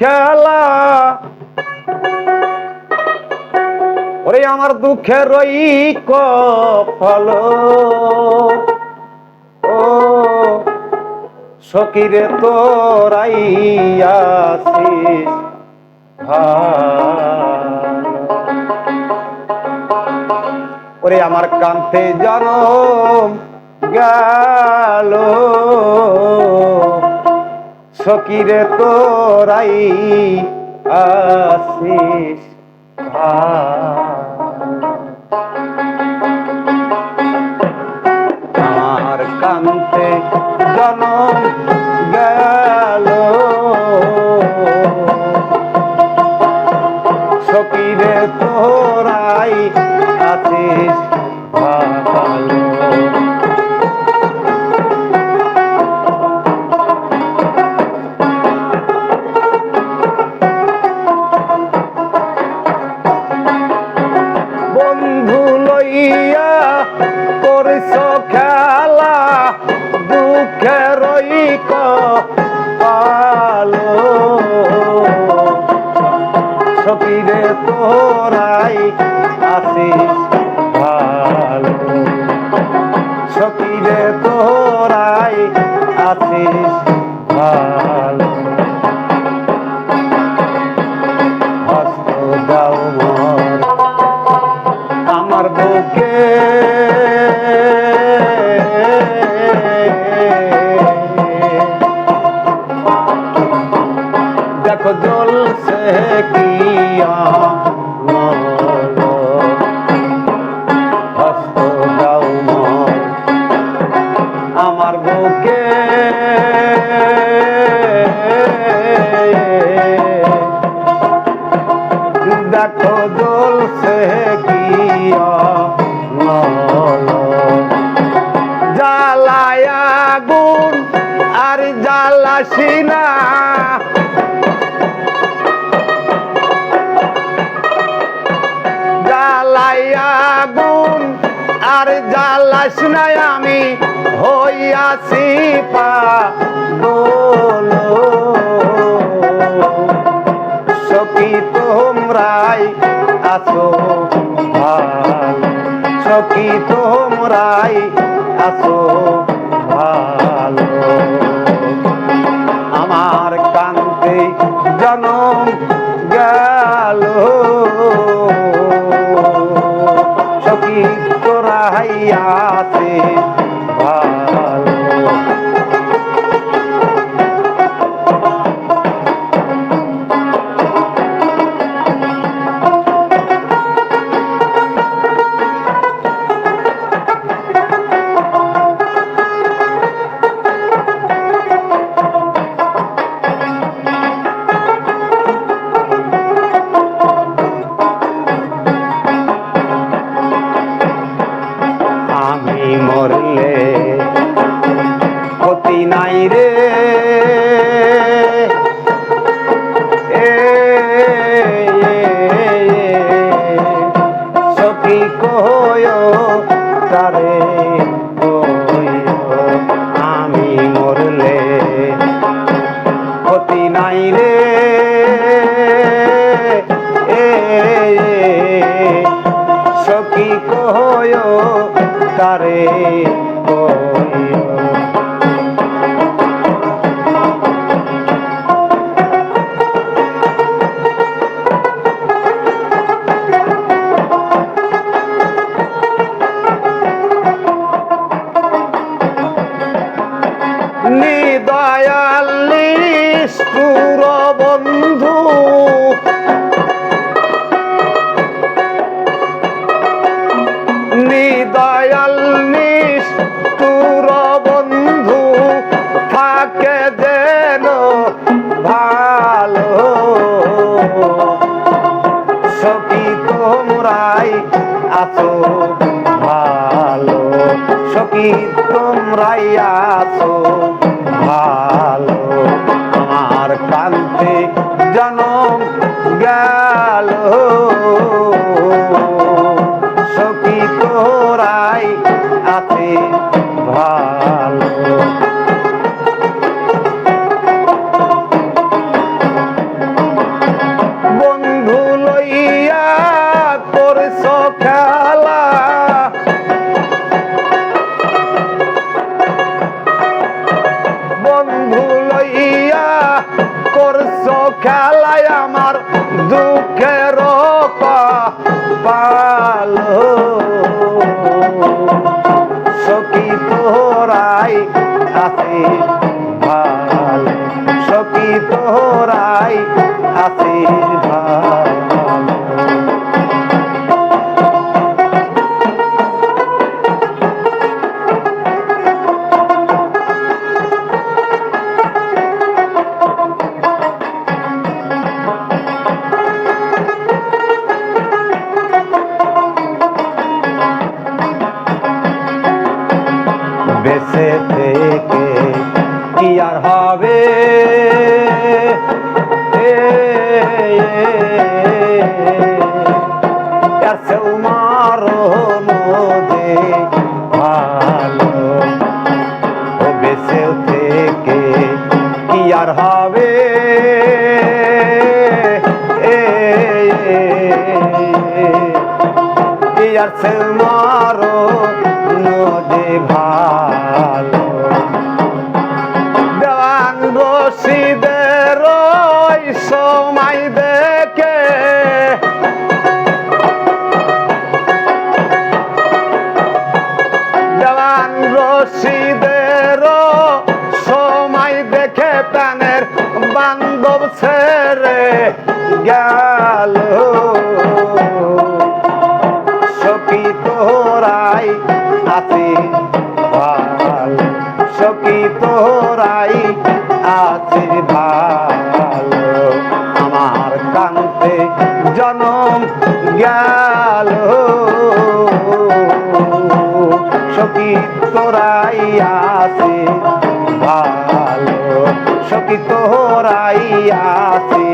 খেলা ওরে আমার দুঃখের রই কফল ও সকিরে তোরাই আসিস ওরে আমার কান্তে জনম গেল। সকিরে তোরাই আসিস আমার কান্তে জনম কাল আগুন, আর জ্বালাস না আমি, হইয়াছি পা সখী তোমরাই আছো সখী তোমরাই আছো ভালো। আমার কান্তে জনম তারে। নিদয়াল নিষ্ঠুর বন্ধু তোমরাই আছো ভালো খেলায় আমার দুঃখের পাল। সখী তোরাই আসি বেঁচে থেকে কি আর হবে আর হবে সে মারো নদে ভালো জনম গেল। সখী তোরাই আছে ভালো। সখী তোরাই আছি